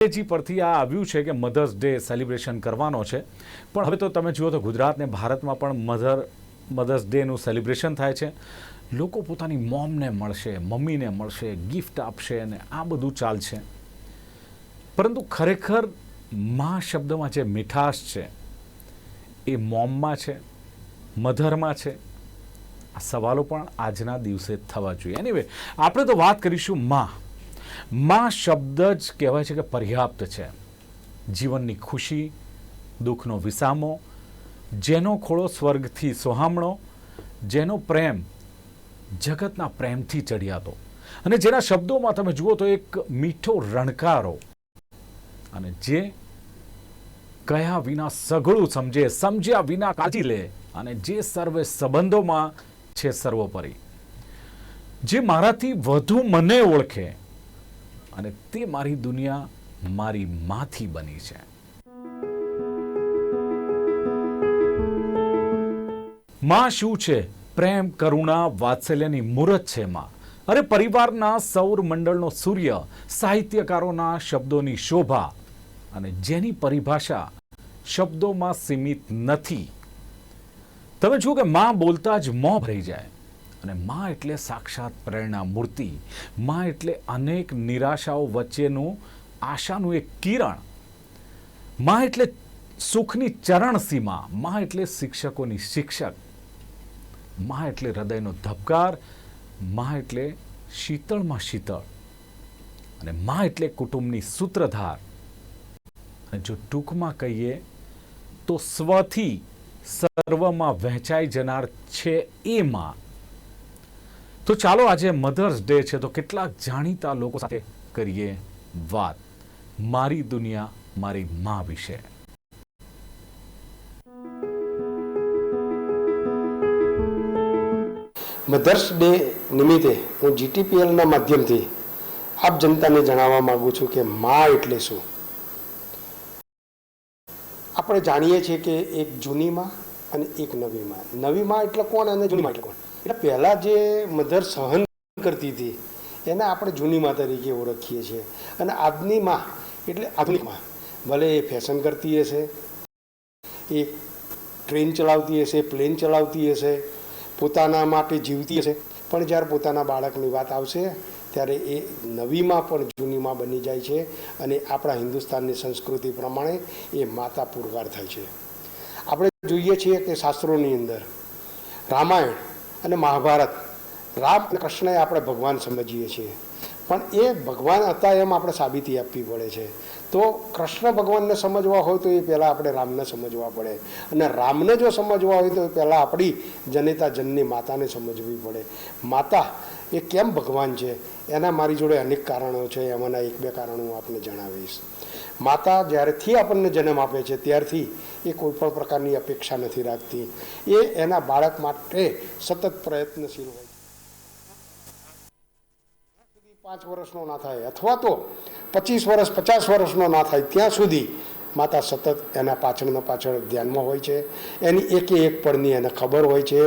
અંગ્રેજી પરથી આ આવ્યું છે કે મધર્સ ડે સેલિબ્રેશન કરવાનો છે. પણ હવે તો તમે જુઓ તો ગુજરાતને ભારતમાં પણ મધર મધર્સ ડેનું સેલિબ્રેશન થાય છે. લોકો પોતાની મોમને મળશે, મમ્મીને મળશે ગિફ્ટ આપશે અને આ બધું ચાલશે. પરંતુ ખરેખર મા શબ્દમાં જે મીઠાશ છે, એ મોમમાં છે મધરમાં છે, આ સવાલો પણ આજના દિવસે થવા જોઈએ. એનીવે આપણે તો વાત કરીશું માં. માં શબ્દ જ કહેવાય છે કે પર્યાપ્ત છે. જીવનની ખુશી, દુઃખનો વિસામો, જેનો ખોળો સ્વર્ગથી સોહામણો, જેનો પ્રેમ જગતના પ્રેમથી ચડિયાતો. અને જેના શબ્દોમાં તમે જુઓ તો એક મીઠો રણકારો. અને જે કયા વિના સઘળું સમજે, સમજ્યા વિના કાઢી લે, અને જે સર્વે સંબંધોમાં છે સર્વોપરી. જે મારાથી વધુ મને ઓળખે અને તે મારી દુનિયા મારી માંથી બની છે. માં શું છે? પ્રેમ, કરુણા, વાત્સલ્યની મૂર્ત છે માં. અરે પરિવારના સૌર મંડળનો સૂર્ય, સાહિત્યકારોના શબ્દોની શોભા અને જેની પરિભાષા શબ્દોમાં સીમિત નથી. તમે જુઓ કે માં બોલતા જ મોં ભરાઈ જાય. અને માં એટલે સાક્ષાત પ્રેરણા મૂર્તિ. માં એટલે અનેક નિરાશાઓ વચ્ચેનું આશાનું એક કિરણ. માં એટલે સુખની ચરણ સીમા. માં એટલે શિક્ષકોની શિક્ષક. માં એટલે હૃદયનો ધબકાર. માં એટલે શીતળમાં શીતળ. અને માં એટલે કુટુંબની સૂત્રધાર. અને જો ટૂંકમાં કહીએ, તો સ્વથી સર્વમાં વહેંચાઈ જનાર છે એ માં. તો ચાલો આજે મધર્સ ડે છે, તો કેટલાક જાણીતા લોકો સાથે કરીએ વાત. મારી દુનિયા, મારી મા વિશે. મધર્સ ડે નિમિત્તે હું જીટીપીએલના માધ્યમથી આપ જનતાને જણાવવા માંગુ છું કે મા એટલે શું? આપણે જાણીએ છીએ કે એક જૂની માં અને એક નવી માં. નવી માં એટલે કોણ અને જૂની માં? એટલે કોણ એટલે પહેલાં જે મધર સહન કરતી હતી, એને આપણે જૂની માં તરીકે ઓળખીએ છીએ. અને આજની માં, એટલે આધુનિકમાં, ભલે એ ફેશન કરતી હશે, એ ટ્રેન ચલાવતી હશે પ્લેન ચલાવતી હશે, પોતાના માટે જીવતી હશે. પણ જ્યારે પોતાના બાળકની વાત આવશે, ત્યારે એ નવીમાં પણ જૂનીમાં બની જાય છે અને આપણા હિન્દુસ્તાનની સંસ્કૃતિ પ્રમાણે એ માતા પુરવાર થાય છે. આપણે જોઈએ છીએ કે શાસ્ત્રોની અંદર. રામાયણ અને મહાભારત, રામ અને કૃષ્ણએ આપણે ભગવાન સમજીએ છીએ. પણ એ ભગવાન હતા એમ આપણે સાબિતી આપવી પડે છે. તો કૃષ્ણ ભગવાનને સમજવા હોય તો એ પહેલાં આપણે રામને સમજવા પડે. અને રામને જો સમજવા હોય તો પહેલાં આપણી જનિતા જનની માતાને સમજવી પડે. માતા એ કેમ ભગવાન છે? એના મારી જોડે અનેક કારણો છે. એમાંના એક બે કારણો હું આપને જણાવીશ. માતા જ્યારેથી આપણને જન્મ આપે છે, ત્યારથી એ કોઈ પણ પ્રકારની અપેક્ષા નથી રાખતી. એ એના બાળક માટે સતત પ્રયત્નશીલ હોય પાંચ વર્ષનો ના થાય, અથવા તો પચીસ વર્ષ, પચાસ વર્ષનો ના થાય, ત્યાં સુધી માતા સતત એના પાછળના પાછળ ધ્યાનમાં હોય છે. એની એકે એક પળની એને ખબર હોય છે.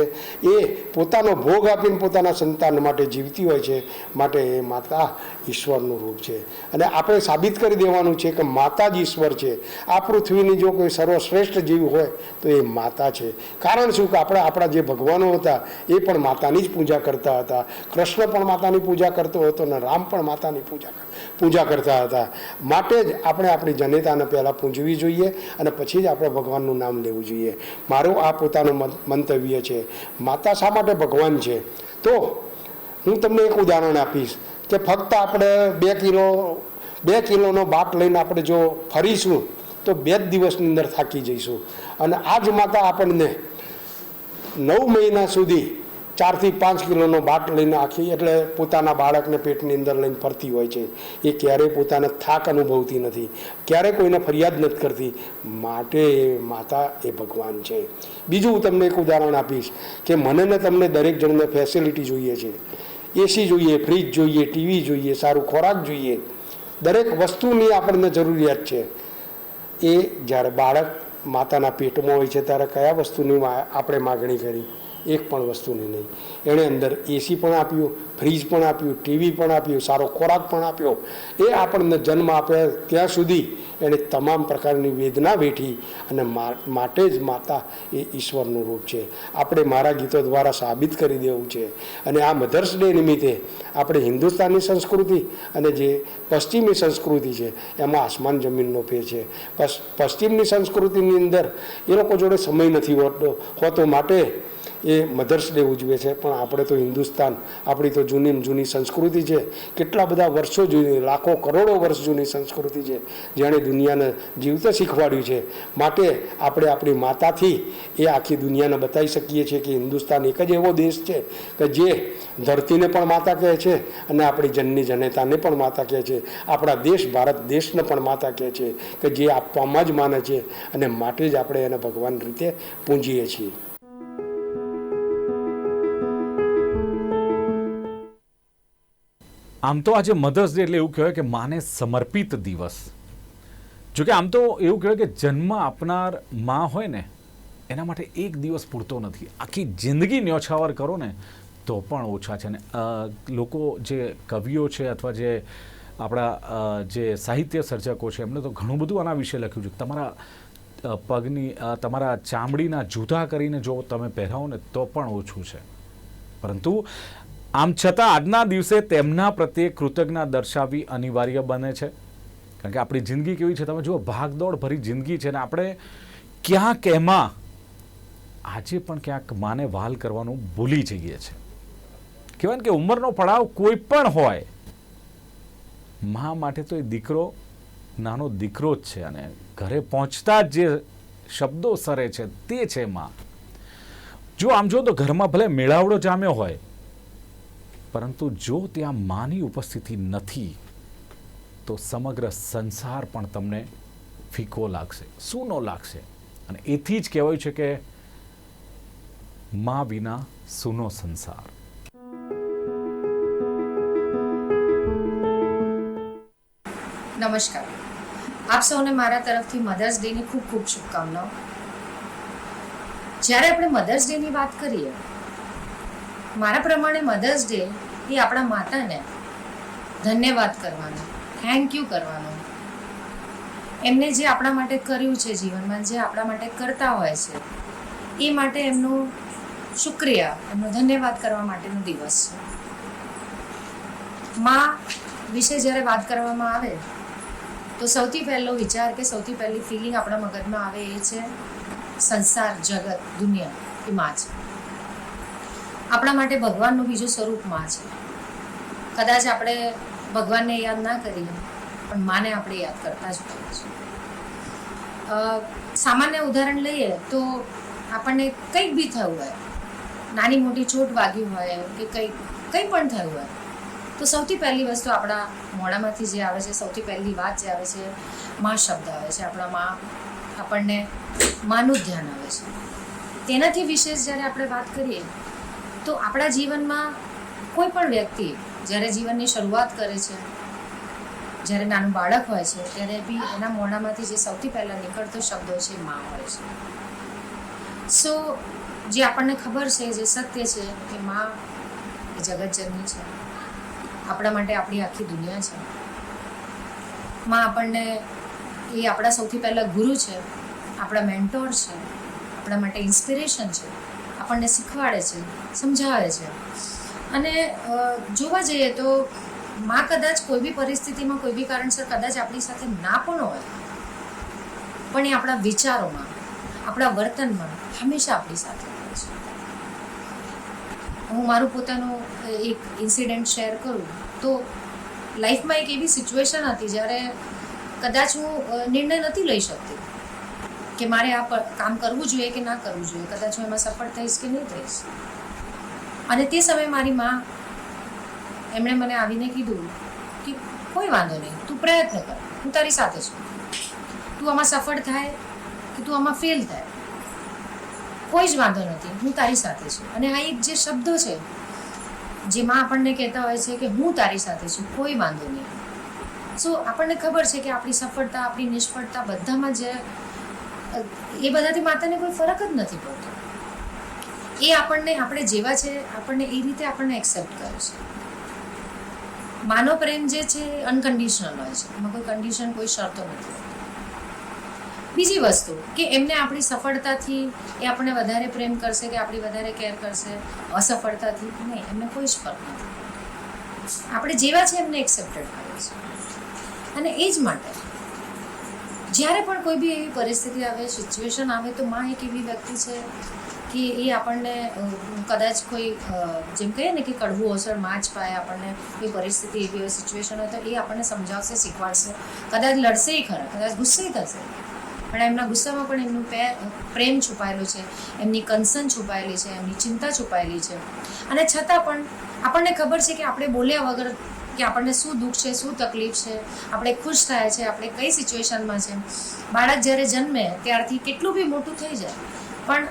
એ પોતાનો ભોગ આપીને પોતાના સંતાન માટે જીવતી હોય છે. માટે એ માતા ઈશ્વરનું રૂપ છે. અને આપણે સાબિત કરી દેવાનું છે કે માતા જ ઈશ્વર છે. આ પૃથ્વીની જો કોઈ સર્વશ્રેષ્ઠ જીવ હોય, તો એ માતા છે. કારણ શું કે આપણે આપણા જે ભગવાનો હતા, એ પણ માતાની જ પૂજા કરતા હતા. કૃષ્ણ પણ માતાની પૂજા કરતો હતો અને રામ પણ માતાની પૂજા પૂજા કરતા હતા. માટે જ આપણે આપણી જનેતાને પહેલાં પૂજવી જોઈએ અને પછી જ આપણે ભગવાનનું નામ લેવું જોઈએ. મારું આ પોતાનું મંતવ્ય છે. માતા શા માટે ભગવાન છે? તો હું તમને એક ઉદાહરણ આપીશ. કે ફક્ત આપણે બે કિલો, બે કિલોનો બાટ લઈને આપણે જો ફરીશું, તો બે જ દિવસની અંદર થાકી જઈશું. અને આ જ માતા આપણને નવ મહિના સુધી ચારથી પાંચ કિલોનો બાટ લઈને આખી, એટલે પોતાના બાળકને પેટની અંદર લઈને ફરતી હોય છે. એ ક્યારેય પોતાને થાક અનુભવતી નથી. ક્યારેય કોઈને ફરિયાદ નથી કરતી. માટે એ માતા એ ભગવાન છે. બીજું હું તમને એક ઉદાહરણ આપીશ કે મને ને તમને દરેક જણને ફેસિલિટી જોઈએ છે. એસી જોઈએ, ફ્રીજ જોઈએ, ટીવી જોઈએ, સારું ખોરાક જોઈએ. દરેક વસ્તુની આપણને જરૂરિયાત છે. એ જ્યારે બાળક માતાના પેટમાં હોય છે, ત્યારે કયા વસ્તુની આપણે માગણી કરી? એક પણ વસ્તુની નહીં. એણે અંદર એસી પણ આપ્યું ફ્રીજ પણ આપ્યું ટીવી પણ આપ્યું, સારો ખોરાક પણ આપ્યો. એ આપણને જન્મ આપ્યા ત્યાં સુધી એણે તમામ પ્રકારની વેદના વેઠી અને માટે જ માતા એ ઈશ્વરનું રૂપ છે. આપણે મારા ગીતો દ્વારા સાબિત કરી દેવું છે. અને આ મધર્સ ડે નિમિત્તે આપણે હિન્દુસ્તાની સંસ્કૃતિ અને જે પશ્ચિમી સંસ્કૃતિ છે, એમાં આસમાન જમીનનો ફેર છે. પશ્ચિમની સંસ્કૃતિની અંદર એ લોકો જોડે સમય નથી હોતો માટે એ મધર્સ ડે ઉજવે છે. પણ આપણે તો હિન્દુસ્તાન, આપણી તો જૂની જૂની સંસ્કૃતિ છે. કેટલા બધા વર્ષો જૂની, લાખો કરોડો વર્ષ જૂની સંસ્કૃતિ છે, જેણે દુનિયાને જીવતે શીખવાડ્યું છે. માટે આપણે આપણી માતાથી એ આખી દુનિયાને બતાવી શકીએ છીએ કે હિન્દુસ્તાન એક જ એવો દેશ છે કે જે ધરતીને પણ માતા કહે છે અને આપણી જનની જનેતાને પણ માતા કહે છે. આપણા દેશ ભારત દેશને પણ માતા કહે છે કે જે આપવામાં જ માને છે અને માટે જ આપણે એને ભગવાન રીતે પૂંજીએ છીએ. આમ તો આજે મધર્સ ડે એટલે એવું કહેવાય કે માને સમર્પિત દિવસ. જોકે આમ તો એવું કહેવાય કે જન્મ આપનારમાં હોય ને, એના માટે એક દિવસ પૂરતો નથી. આખી જિંદગી ન્યોછાવર કરો ને, તો પણ ઓછા છે. ને લોકો જે કવિઓ છે અથવા જે આપણા જે સાહિત્ય સર્જકો છે એમણે તો ઘણું બધું આના વિશે લખ્યું છે. તમારા પગની તમારા ચામડીના જૂતા કરીને જો તમે પહેરાવો ને, તો પણ ઓછું છે. પરંતુ આમ છતાં આજના દિવસે તેમના પ્રત્યે કૃતજ્ઞતા દર્શાવવી અનિવાર્ય બને છે. કારણ કે આપણી જિંદગી કેવી છે? તમે જુઓ ભાગદોડ ભરી જિંદગી છે ને આપણે ક્યાંક એમાં આજે પણ ક્યાંક માને વાલ કરવાનું ભૂલી જઈએ છે. કહેવાય ને કે ઉંમરનો પડાવ કોઈ પણ હોય, મા માટે તો એ દીકરો નાનો દીકરો જ છે અને ઘરે પહોંચતા જ જે શબ્દો સરે છે તે છે માં. જો આમ જો તો ઘરમાં ભલે મેળાવડો જામ્યો હોય પરંતુ જો ત્યાં માની ઉપસ્થિતિ નથી, તો સમગ્ર સંસાર પણ તમને ફીકો લાગશે, સૂનો લાગશે. અને એથી જ કહેવાયું છે કે મા વિના સૂનો સંસાર. નમસ્કાર. આપ સૌને મારા તરફથી મધર્સ ડેની ખૂબ ખૂબ શુભકામનાઓ. જ્યારે આપણે મધર્સ ડેની વાત કરીએ, મારા પ્રમાણે મધર્સ ડે એ આપણા માતાને ધન્યવાદ કરવાનો થેન્ક યુ કરવાનો. એમને જે આપણા માટે કર્યું છે જીવનમાં, જે આપણા માટે કરતા હોય છે, એ માટે એમનું શુક્રિયા, એમનો ધન્યવાદ કરવા માટેનો દિવસ છે. માં વિશે જ્યારે વાત કરવામાં આવે, તો સૌથી પહેલો વિચાર કે સૌથી પહેલી ફિલિંગ આપણા મગજમાં આવે એ છે, સંસાર, જગત, દુનિયા, એ માં છે. આપણા માટે ભગવાનનું બીજું સ્વરૂપમાં છે. કદાચ આપણે ભગવાનને યાદ ના કરીએ, પણ માને આપણે યાદ કરતા જ હોઈએ છીએ. સામાન્ય ઉદાહરણ લઈએ તો આપણને કંઈક બી થયું હોય, નાની મોટી ચોટ વાગી હોય કે કંઈક કંઈ પણ થયું હોય, તો સૌથી પહેલી વસ્તુ આપણા મોઢામાંથી જે આવે છે, સૌથી પહેલી વાત જે આવે છે, માં શબ્દ આવે છે. આપણા માં, આપણને માનું ધ્યાન આવે છે. તેનાથી વિશેષ જ્યારે આપણે વાત કરીએ તો આપણા જીવનમાં કોઈ પણ વ્યક્તિ જ્યારે જીવનની શરૂઆત કરે છે, જ્યારે નાનું બાળક હોય છે, ત્યારે બી એના મોઢામાંથી જે સૌથી પહેલાં નીકળતો શબ્દો છે, મા હોય છે. સો જે આપણને ખબર છે, જે સત્ય છે, કે મા એ જગતજનની છે. આપણા માટે આપણી આખી દુનિયા છે. માં આપણને એ આપણા સૌથી પહેલાં ગુરુ છે, આપણા મેન્ટોર છે, આપણા માટે ઇન્સ્પિરેશન છે. આપણને શીખવાડે છે, સમજાવે છે. અને જોવા જઈએ તો માં કદાચ કોઈ બી પરિસ્થિતિમાં, કોઈ બી કારણસર કદાચ આપણી સાથે ના પણ હોય. પણ એ આપણા વિચારોમાં, આપણા વર્તનમાં હંમેશા આપણી સાથે હોય છે. હું મારું પોતાનું એક ઇન્સિડન્ટ શેર કરું તો લાઈફમાં એક એવી સિચ્યુએશન હતી જ્યારે કદાચ હું નિર્ણય નથી લઈ શકતી. કે મારે આ કામ કરવું જોઈએ કે ના કરવું જોઈએ? કદાચ હું એમાં સફળ થઈશ કે નહીં થઈશ? અને તે સમયે મારી માં એમણે મને આવીને કીધું કે કોઈ વાંધો નહીં, તું પ્રયત્ન કર, હું તારી સાથે છું. તું આમાં સફળ થાય કે તું આમાં ફેલ થાય? કોઈ જ વાંધો નથી, હું તારી સાથે છું. અને આ એક જે શબ્દો છે જેમાં આપણને કહેતા હોય છે કે હું તારી સાથે છું, કોઈ વાંધો નહીં. સો આપણને ખબર છે કે આપણી સફળતા, આપણી નિષ્ફળતા બધામાં જે એ બધાથી માતાને કોઈ ફરક જ નથી પડતો. એ આપણને, આપણે જેવા છે, આપણને એ રીતે આપણને એક્સેપ્ટ કરે છે. માનવ પ્રેમ જે છે અનકન્ડિશનલ હોય છે. એમાં કોઈ કન્ડિશન કોઈ શરતો નથી બીજી વસ્તુ, કે એમને આપણી સફળતાથી એ આપણને વધારે પ્રેમ કરશે કે આપણી વધારે કેર કરશે? અસફળતાથી? નહીં, એમને કોઈ જ ફરક નથી. આપણે જેવા છે, એમને એક્સેપ્ટેડ કરે છે અને એ જ માટે જ્યારે પણ કોઈ બી એવી પરિસ્થિતિ આવે સિચ્યુએશન આવે, તો માં એક એવી વ્યક્તિ છે કે એ આપણને કદાચ કોઈ જેમ કહીએ ને કે કડવું અસરમાં જ પાય આપણને એ પરિસ્થિતિ એવી હોય સિચ્યુએશન હોય, તો એ આપણને સમજાવશે, શીખવાડશે. કદાચ લડશે ખરા, કદાચ ગુસ્સે થશે. પણ એમના ગુસ્સામાં પણ એમનું પ્રેમ છુપાયેલો છે, એમની કન્સર્ન છુપાયેલી છે, એમની ચિંતા છુપાયેલી છે. અને છતાં પણ આપણને ખબર છે કે આપણે બોલ્યા વગર કે આપણને શું દુઃખ છે, શું તકલીફ છે, આપણે ખુશ થાય છે, આપણે કઈ સિચ્યુએશનમાં છે. બાળક જ્યારે જન્મે ત્યારથી કેટલું બી મોટું થઈ જાય, પણ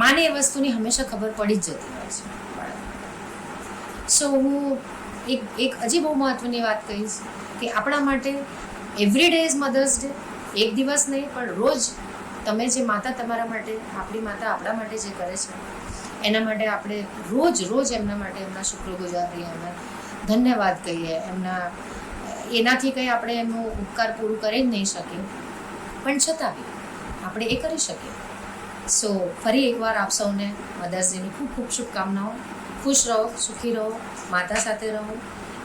માને એ વસ્તુની હંમેશા ખબર પડી જ જતી હોય છે સો હું એક એક હજી બહુ મહત્ત્વની વાત કહીશ કે આપણા માટે every day is mother's day એક દિવસ નહીં, પણ રોજ તમે જે માતા તમારા માટે, આપણી માતા આપણા માટે જે કરે છે, એના માટે આપણે રોજ રોજ એમના માટે એમના શુક્રગુજાર રહીએ એમના ધન્યવાદ કહીએ. એમના, એનાથી કંઈ આપણે એમનું ઉપકાર પૂરું કરી જ નહીં શકીએ. પણ છતાં બી આપણે એ કરી શકીએ. સો ફરી એકવાર આપ સૌને મધર્સ ખૂબ ખૂબ શુભકામનાઓ. ખુશ રહો, સુખી રહો, માતા સાથે રહો.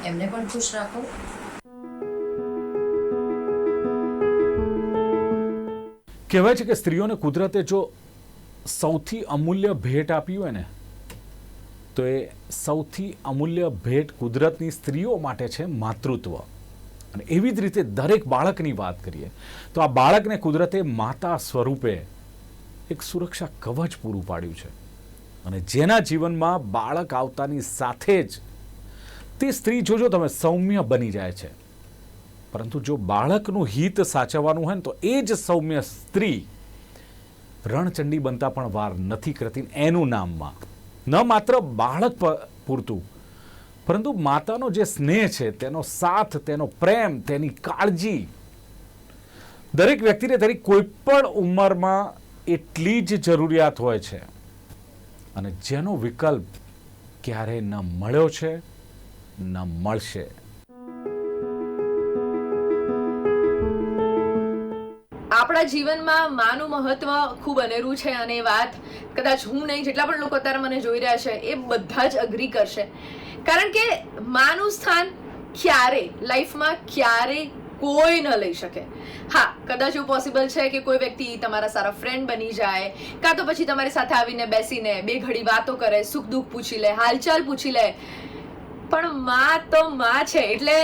એમને પણ ખુશ રાખો. કહેવાય છે કે સ્ત્રીઓને કુદરતે જો સૌથી અમૂલ્ય ભેટ આપી હોય ને તો એ સૌથી અમૂલ્ય ભેટ કુદરતની સ્ત્રીઓ માટે છે માતૃત્વ. અને એવી જ રીતે દરેક બાળકની વાત કરીએ, તો આ બાળકને કુદરતે માતા સ્વરૂપે એક સુરક્ષા કવચ પૂરું પાડ્યું છે. અને જેના જીવનમાં બાળક આવતાની સાથે જ તે સ્ત્રી જોજો તમે સૌમ્ય બની જાય છે. પરંતુ જો બાળકનું હિત સાચવવાનું હોય ને તો એ જ સૌમ્ય સ્ત્રી રણચંડી બનતા પણ વાર નથી કરતી એનું નામમાં. ન માત્ર બાળક પૂરતું, પરંતુ માતાનો જે સ્નેહ છે, તેનો સાથ, તેનો પ્રેમ, તેની કાળજી, દરેક વ્યક્તિને તેની કોઈ પણ ઉંમરમાં એટલી જ જરૂરિયાત હોય છે. અને જેનો વિકલ્પ ક્યારેય ન મળ્યો છે, ન મળશે. આપણા જીવનમાં માનું મહત્વ ખૂબ અનેરું છે અને વાત કદાચ હું નહીં, જેટલા પણ લોકો અત્યારે મને જોઈ રહ્યા છે, એ બધા જ અગ્રી કરશે. કારણ કે માનું સ્થાન ક્યારે લાઈફમાં ક્યારે કોઈ ન લઈ શકે. હા, કદાચ એવું પોસિબલ છે કે કોઈ વ્યક્તિ તમારા સારા ફ્રેન્ડ બની જાય, કાં તો પછી તમારી સાથે આવીને બેસીને બે ઘડી વાતો કરે સુખ દુઃખ પૂછી લે, હાલચાલ પૂછી લે. પણ માં તો માં છે, એટલે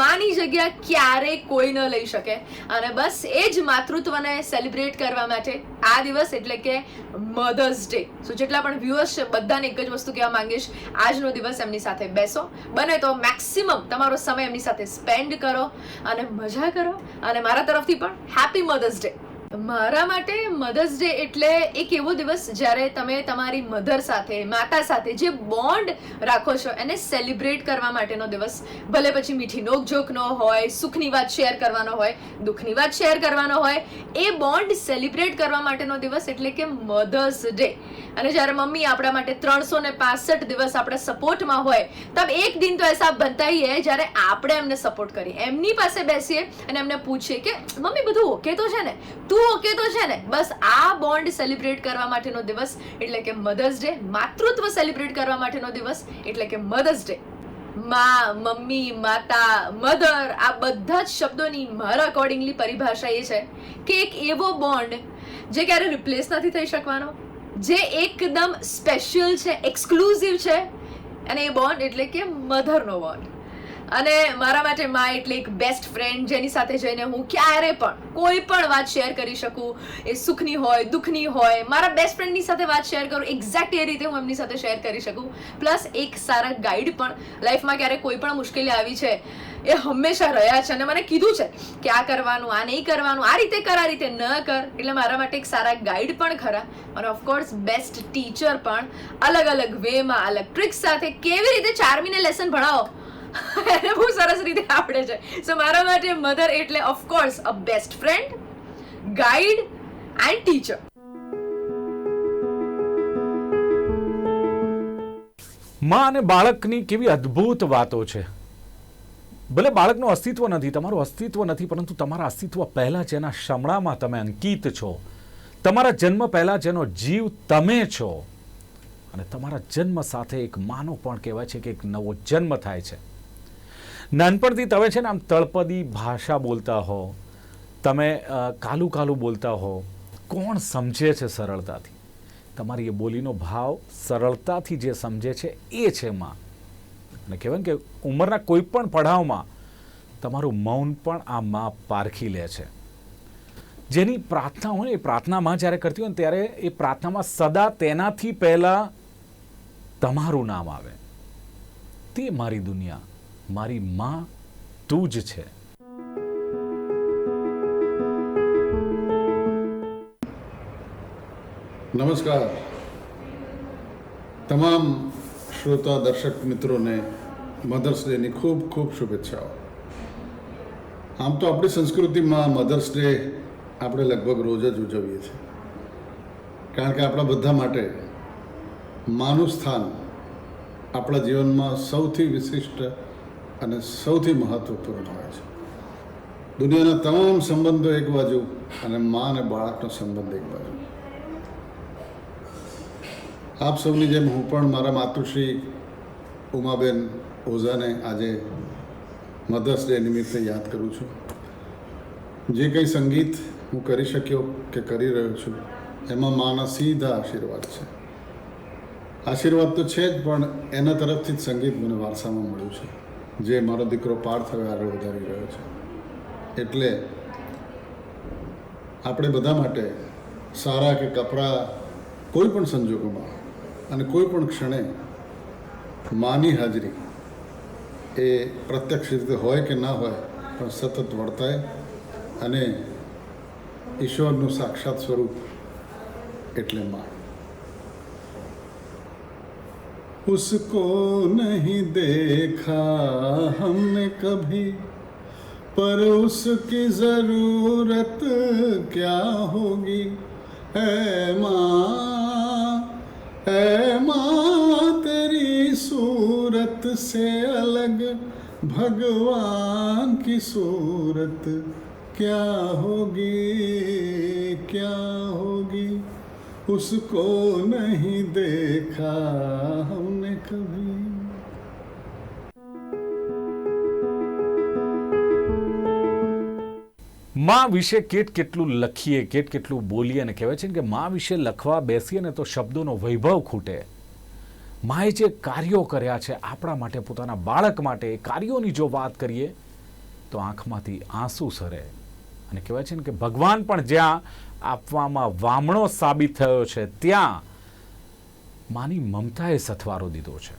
માની જગ્યા ક્યારે કોઈ ન લઈ શકે. અને બસ એ જ માતૃત્વને સેલિબ્રેટ કરવા માટે આ દિવસ એટલે કે મધર્સ ડે સો જેટલા પણ વ્યુઅર્સ છે, બધાને એક જ વસ્તુ કહેવા માંગીશ. આજનો દિવસ એમની સાથે બેસો. બને તો મેક્સિમમ તમારો સમય એમની સાથે સ્પેન્ડ કરો અને મજા કરો. અને મારા તરફથી પણ હેપી મધર્સ ડે મારા માટે મધર્સ ડે એટલે એક એવો દિવસ જ્યારે તમે તમારી મધર સાથે, માતા સાથે જે બોન્ડ રાખો છો, એને સેલિબ્રેટ કરવા માટેનો દિવસ. ભલે પછી મીઠી નોકઝોકનો હોય, સુખની વાત શેર કરવાનો હોય, દુઃખની વાત શેર કરવાનો હોય, એ બોન્ડ સેલિબ્રેટ કરવા માટેનો દિવસ એટલે કે મધર્સ ડે અને જ્યારે મમ્મી આપણા માટે ત્રણસો ને પાસઠ દિવસ આપણા સપોર્ટમાં હોય તબ એક દિન તો એસા બનતા ही है જ્યારે આપણે એમને સપોર્ટ કરીએ. એમની પાસે બેસીએ અને એમને પૂછીએ કે, મમ્મી, બધું ઓકે તો છે ને? તું ઓકે તો છે ને, બસ આ બોન્ડ સેલિબ્રેટ કરવા માટેનો દિવસ, એટલે કે મધર્સ ડે માતૃત્વ સેલિબ્રેટ કરવા માટેનો દિવસ, એટલે કે મધર્સ ડે માં, મમ્મી, માતા મધર આ બધા જ શબ્દોની મારા અકોર્ડિંગલી પરિભાષા એ છે કે એક એવો બોન્ડ જે ક્યારે રિપ્લેસ નથી થઈ શકવાનો, જે એકદમ સ્પેશિયલ છે એક્સક્લુઝિવ છે, અને એ બોન્ડ એટલે કે મધરનો બોન્ડ અને મારા માટે મા એટલે એક બેસ્ટ ફ્રેન્ડ જેની સાથે જઈને હું ક્યારે પણ કોઈ પણ વાત શેર કરી શકું. એ સુખની હોય, દુઃખની હોય, મારા બેસ્ટ ફ્રેન્ડની સાથે વાત શેર કરું એક્ઝેક્ટ એ રીતે હું એમની સાથે શેર કરી શકું. પ્લસ એક સારા ગાઈડ પણ લાઈફમાં ક્યારે કોઈ પણ મુશ્કેલી આવી છે, એ હંમેશા રહ્યા છે. અને મને કીધું છે કે આ કરવાનું, આ નહીં કરવાનું, આ રીતે કર, આ રીતે ન કર. એટલે મારા માટે એક સારા ગાઈડ પણ ખરા. અને ઓફકોર્સ બેસ્ટ ટીચર પણ અલગ અલગ વેમાં અલગ ટ્રિક્સ સાથે કેવી રીતે ચારમીને લેસન ભણાવો? એને બહુ સરસ રીતે આવડે છે. સો મારા માટે મધર એટલે of course a best friend guide and ટીચરમાં અને બાળકની કેવી અદ્ભુત વાતો છે. ભલે બાળકનું અસ્તિત્વ નથી, તમારું અસ્તિત્વ નથી, પરંતુ તમારા અસ્તિત્વ પહેલાં જેના શમણામાં તમે અંકિત છો. તમારા જન્મ પહેલાં જેનો જીવ તમે છો. અને તમારા જન્મ સાથે એક માનો પણ કહેવાય છે કે એક નવો જન્મ થાય છે. નાનપણથી તમે છે ને આમ તળપદી ભાષા બોલતા હો, તમે કાલું કાલું બોલતા હો, કોણ સમજે છે સરળતાથી? તમારી એ બોલીનો ભાવ સરળતાથી જે સમજે છે એ છે માં. અને કહેવાય કે ઉંમરના કોઈ પણ પડાવમાં તમારું મૌન પણ આ માં પારખી લે છે. જેની પ્રાર્થના હોય ને એ પ્રાર્થનામાં જ્યારે કરતી હોય ને ત્યારે એ પ્રાર્થનામાં સદા તેનાથી પહેલાં તમારું નામ આવે. તે મારી દુનિયા. મારી માં તું જ છે. નમસ્કાર. તમામ શ્રોતા દર્શક મિત્રોને મધર્સ ડેની ખૂબ ખૂબ શુભેચ્છાઓ. આમ તો આપણી સંસ્કૃતિમાં મધર્સ ડે આપણે લગભગ રોજ જ ઉજવીએ છીએ. કારણ કે આપણા બધા માટે માનું સ્થાન આપણા જીવનમાં સૌથી વિશિષ્ટ અને સૌથી મહત્વપૂર્ણ હોય છે. દુનિયાના તમામ સંબંધો એક બાજુ અને મા અને બાળકનો સંબંધ એક બાજુ. આપ સૌની જેમ હું પણ મારા માતુશ્રી ઉમાબેન ઓઝાને આજે મધર્સ ડે નિમિત્તે યાદ કરું છું. જે કંઈ સંગીત હું કરી શક્યો કે કરી રહ્યો છું, એમાં માના સીધા આશીર્વાદ છે. આશીર્વાદ તો છે જ, પણ એના તરફથી જ સંગીત મને વારસામાં મળ્યું છે. જે મારો દીકરો પાર્થ હવે આગળ વધારી રહ્યો છે. એટલે આપણે બધા માટે સારા કે કપરા કોઈ પણ સંજોગોમાં અને કોઈ પણ ક્ષણે માની હાજરી એ પ્રત્યક્ષ રીતે હોય કે ના હોય, પણ સતત વર્તાય અને ઈશ્વરનું સાક્ષાત સ્વરૂપ એટલે માં. उसको नहीं देखा हमने कभी। पर उसकी ज़रूरत क्या होगी? है माँ है माँ, तेरी सूरत से अलग भगवान की सूरत क्या होगी? क्या होगी? उसको नहीं देखा हमने कभी માં વિશે કેટ કેટલું લખીએ કેટ કેટલું બોલીએ અને કહેવાય છે ને કે માં વિશે લખવા બેસીએ ને તો શબ્દોનો વૈભવ ખૂટે માએ જે કાર્યો કર્યા છે આપણા માટે પોતાના બાળક માટે એ કાર્યોની જો વાત કરીએ તો આંખમાંથી આંસુ સરે અને કહેવાય છે ને કે ભગવાન પણ જ્યાં આપવામાં વામણો સાબિત થયો છે. ત્યાં માની મમતાએ સથવારો દીધો છે.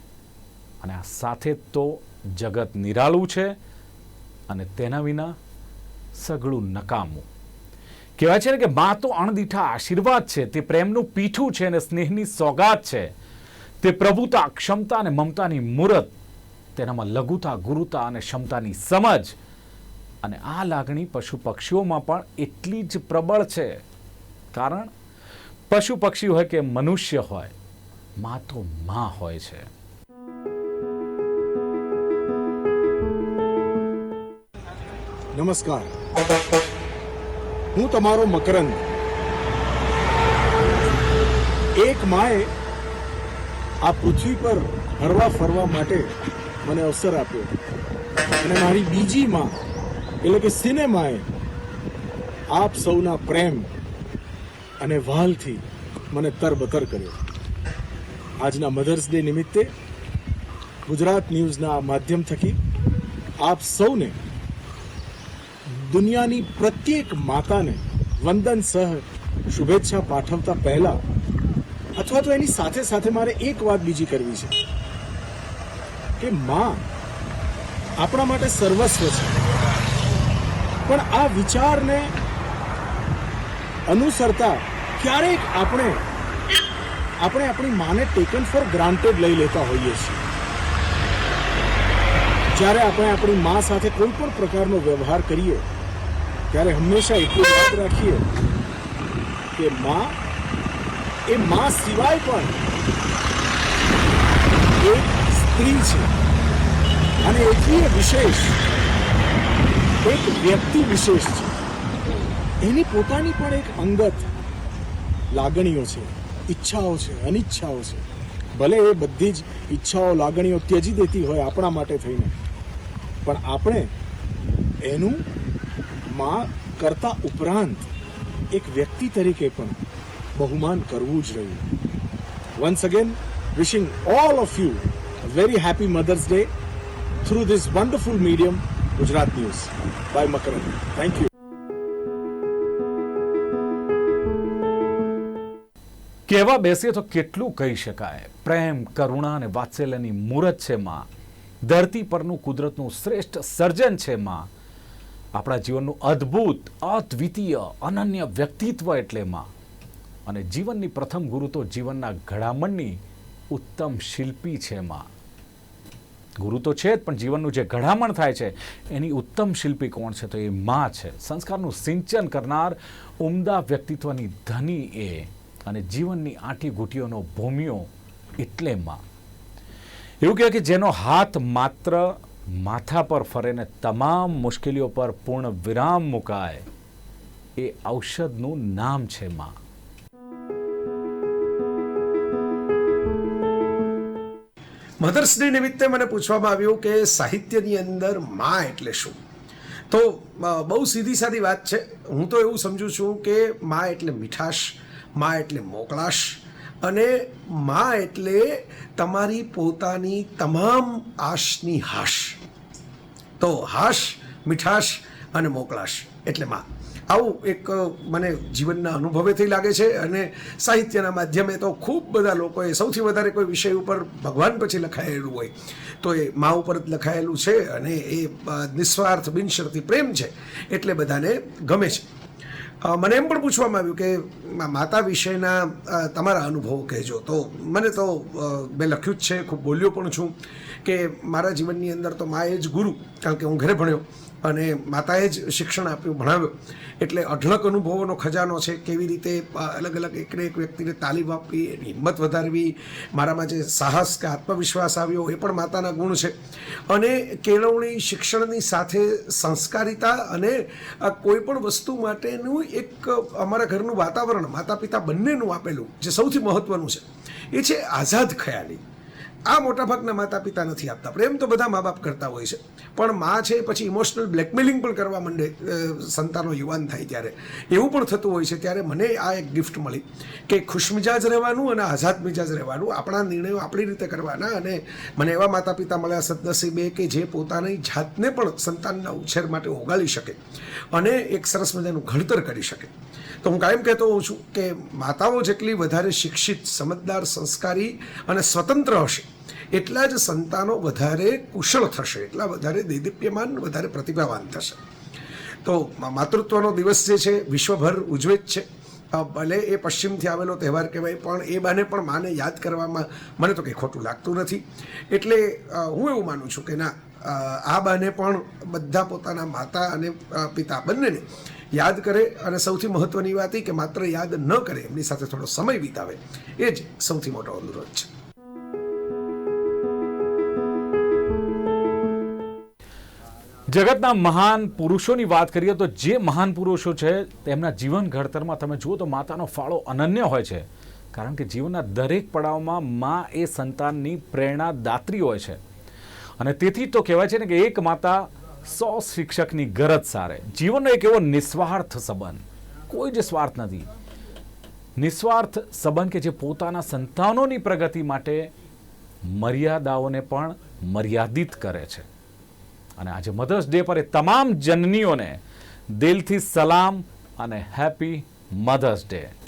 અને આ સાથે તો જગત નિરાળું છે અને તેના વિના સઘળું નકામું. કહેવાય છે ને કે મા તો અણદીઠા આશીર્વાદ છે, તે પ્રેમનું પીઠું છે અને સ્નેહની સોગાત છે. તે પ્રભુતા, ક્ષમતા અને મમતાની મૂરત, તેનામાં લઘુતા, ગુરુતા અને ક્ષમતાની સમજ અને આ લાગણી પશુ પક્ષીઓમાં પણ એટલી જ પ્રબળ છે. કારણ? પશુ પક્ષી હોય કે મનુષ્ય હોય, માં તો મા હોય છે. નમસ્કાર. હું તમારો મકરંદ. એક માએ આ પૃથ્વી પર હરવા ફરવા માટે મને અવસર આપ્યો. અને મારી બીજી માં, એટલે કે સિનેમાએ આપ સૌના પ્રેમ અને વાલથી મને તરબતર કર્યો. આજના મધર્સ ડે નિમિત્તે ગુજરાત ન્યૂઝના માધ્યમ થકી આપ સૌને દુનિયાની પ્રત્યેક માતાને વંદન સહ શુભેચ્છા પાઠવતા પહેલા અથવા તો એની સાથે સાથે મારે એક વાત બીજી કરવી છે કે માં આપણા માટે સર્વસ્વ છે. પણ આ વિચારને અનુસરતા ક્યારેક આપણે આપણે આપણી માને ટેકન ફોર ગ્રાન્ટેડ લઈ લેતા હોઈએ છીએ. જ્યારે આપણે આપણી મા સાથે કોઈ પણ પ્રકારનો વ્યવહાર કરીએ, ત્યારે હંમેશા એટલું યાદ રાખીએ કે મા એ મા સિવાય પણ એક સ્ત્રી છે. અને એટલી એ વિશેષ, એક વ્યક્તિ વિશેષ છે. એની પોતાની પણ એક અંગત લાગણીઓ છે, ઈચ્છાઓ છે, અનિચ્છાઓ છે. ભલે એ બધી જ ઈચ્છાઓ, લાગણીઓ ત્યજી દેતી હોય આપણા માટે થઈને, પણ આપણે એનું માં કરતા ઉપરાંત એક વ્યક્તિ તરીકે પણ બહુમાન કરવું જ રહ્યું. Once again wishing all of you very happy mother's day through this wonderful medium Gujarat news by Makarand thank you કહેવા બેસીએ તો કેટલું કહી શકાય. પ્રેમ, કરુણા અને વાત્સલ્યની મૂરત છે માં. ધરતી પરનું કુદરતનું શ્રેષ્ઠ સર્જન છે માં. આપણા જીવનનું અદ્ભુત, અદ્વિતીય, અનન્ય વ્યક્તિત્વ એટલે માં. અને જીવનની પ્રથમ ગુરુ તો જીવનના ઘડામણની ઉત્તમ શિલ્પી છે માં. ગુરુ તો છે જ, પણ જીવનનું જે ઘડામણ થાય છે, એની ઉત્તમ શિલ્પી કોણ છે તો એ માં છે. સંસ્કારનું સિંચન કરનાર ઉમદા વ્યક્તિત્વની ધની એ અને જીવનની આંટી ઘૂંટીઓનો ભૂમિયો એટલે માં. એવું કહેવાય કે જેનો હાથ માત્ર માથા પર ફરે ને તમામ મુશ્કેલીઓ પર પૂર્ણ વિરામ મુકાય, એ ઔષધનું નામ છે માં. મધર્સ ડે નિમિત્તે મને પૂછવામાં આવ્યું કે સાહિત્યની અંદરમાં એટલે શું? તો બહુ સીધી સાદી વાત છે. હું તો એવું સમજું છું કે માં એટલે મીઠાશ માં એટલે મોકળાશ અને મા એટલે તમારી પોતાની તમામ આશની હાશ. તો હાશ, મીઠાશ અને મોકળાશ એટલે મા. આવું એક મને જીવનના અનુભવેથી લાગે છે અને સાહિત્યના માધ્યમે તો ખૂબ બધા લોકોએ સૌથી વધારે કોઈ વિષય ઉપર ભગવાન પછી લખાયેલું હોય. તો એ મા ઉપર જ લખાયેલું છે અને એ નિસ્વાર્થ બિનશરતી પ્રેમ છે એટલે બધાને ગમે છે. મને એમ પણ પૂછવામાં આવ્યું કે માતા વિશેના તમારા અનુભવો કહેજો. તો મને તો મેં લખ્યું જ છે, ખૂબ બોલ્યો પણ છું કે મારા જીવનની અંદર તો મા એ જ ગુરુ, કારણ કે હું ઘરે ભણ્યો. અને માતાએ જ શિક્ષણ આપ્યું, ભણાવ્યું. એટલે અઢળક અનુભવોનો ખજાનો છે કેવી રીતે અલગ અલગ એકને એક વ્યક્તિને તાલીમ આપવી, એની હિંમત વધારવી, મારામાં જે સાહસ કે આત્મવિશ્વાસ આવ્યો એ પણ માતાના ગુણ છે. અને કેળવણી શિક્ષણની સાથે સંસ્કારિતા અને કોઈ પણ વસ્તુ માટેનું એક અમારા ઘરનું વાતાવરણ માતા પિતા બંનેનું આપેલું, જે સૌથી મહત્વનું છે. એ છે આઝાદ ખયાલી. આ મોટાભાગના માતા પિતા નથી આપતા. પ્રેમ તો બધા મા બાપ કરતા હોય છે. પણ મા છે પછી ઇમોશનલ બ્લેકમેલિંગ પણ કરવા માંડે સંતાનો યુવાન થાય ત્યારે. એવું પણ થતું હોય છે ત્યારે મને આ એક ગિફ્ટ મળી કે ખુશમિજાજ રહેવાનું અને આઝાદ મિજાજ રહેવાનું. આપણા નિર્ણયો આપણી રીતે કરવાના અને મને એવા માતા પિતા મળ્યા, સદનસીબે કે જે પોતાની જાતને પણ સંતાનના ઉછેર માટે ઓગાળી શકે અને એક સરસ મજાનું ઘડતર કરી શકે. તો હું કાયમ કહેતો હોઉં છું કે માતાઓ જેટલી વધારે શિક્ષિત, સમજદાર, સંસ્કારી અને સ્વતંત્ર હશે, એટલા જ સંતાનો વધારે કુશળ થશે, એટલા વધારે દૈદીપ્યમાન, વધારે પ્રતિભાવાન થશે. તો માતૃત્વનો દિવસ જે છે, વિશ્વભર ઉજવે જ છે. ભલે એ પશ્ચિમથી આવેલો તહેવાર કહેવાય, પણ એ બાને પણ માને યાદ કરવામાં મને તો કંઈ ખોટું લાગતું નથી. એટલે હું એવું માનું છું કે ના આ બાને પણ બધા પોતાના માતા અને પિતા બંનેને યાદ કરે અને સૌથી મહત્વની વાત એ કે માત્ર યાદ ન કરે, એમની સાથે થોડો સમય વિતાવે. એ જ સૌથી મોટો અનુરોધ છે. જગતના મહાન પુરુષોની વાત કરીએ તો જે મહાન પુરુષો છે, તેમના જીવન ઘડતરમાં તમે જુઓ તો માતાનો ફાળો અનન્ય હોય છે. કારણ કે જીવનના દરેક પડાવમાં મા એ સંતાનની પ્રેરણાદાત્રી હોય છે. અને તેથી તો કહેવાય છે ને કે એક માતા સો શિક્ષકની ગરજ સારે. જીવનનો એક એવો નિસ્વાર્થ સંબંધ. કોઈ જ સ્વાર્થ નથી. નિસ્વાર્થ સંબંધ કે જે પોતાના સંતાનોની પ્રગતિ માટે મર્યાદાઓને પણ મર્યાદિત કરે છે. અને આજે મધર્સ ડે પર એ તમામ જનનીઓને દિલથી સલામ અને હેપી મધર્સ ડે.